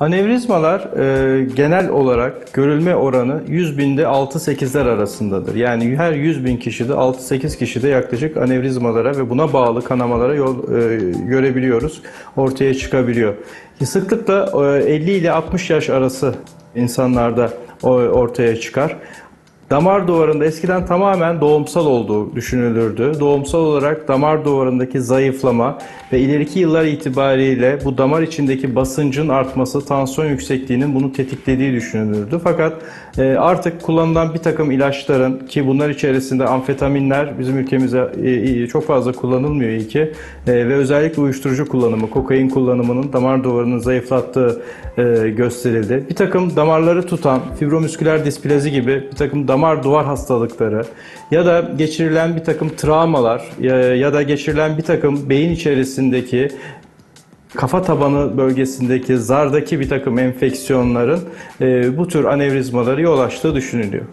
Anevrizmalar e, genel olarak görülme oranı 100 binde 6-8'ler arasındadır. Yani her 100 bin kişide 6-8 kişide yaklaşık anevrizmalara ve buna bağlı kanamalara yol e, görebiliyoruz. Ortaya çıkabiliyor. Sıklıkla e, 50 ile 60 yaş arası insanlarda ortaya çıkar. Damar duvarında eskiden tamamen doğumsal olduğu düşünülürdü. Doğumsal olarak damar duvarındaki zayıflama ve ileriki yıllar itibariyle bu damar içindeki basıncın artması, tansiyon yüksekliğinin bunu tetiklediği düşünülürdü. Fakat e, artık kullanılan bir takım ilaçların ki bunlar içerisinde amfetaminler bizim ülkemizde e, e, çok fazla kullanılmıyor iyi ki ve özellikle uyuşturucu kullanımı, kokain kullanımının damar duvarını zayıflattığı gösterildi. Bir takım damarları tutan fibromüsküler displazi gibi bir takım damar duvar hastalıkları ya da geçirilen bir takım travmalar ya, da geçirilen bir takım beyin içerisindeki kafa tabanı bölgesindeki zardaki bir takım enfeksiyonların e, bu tür anevrizmaları yol açtığı düşünülüyor.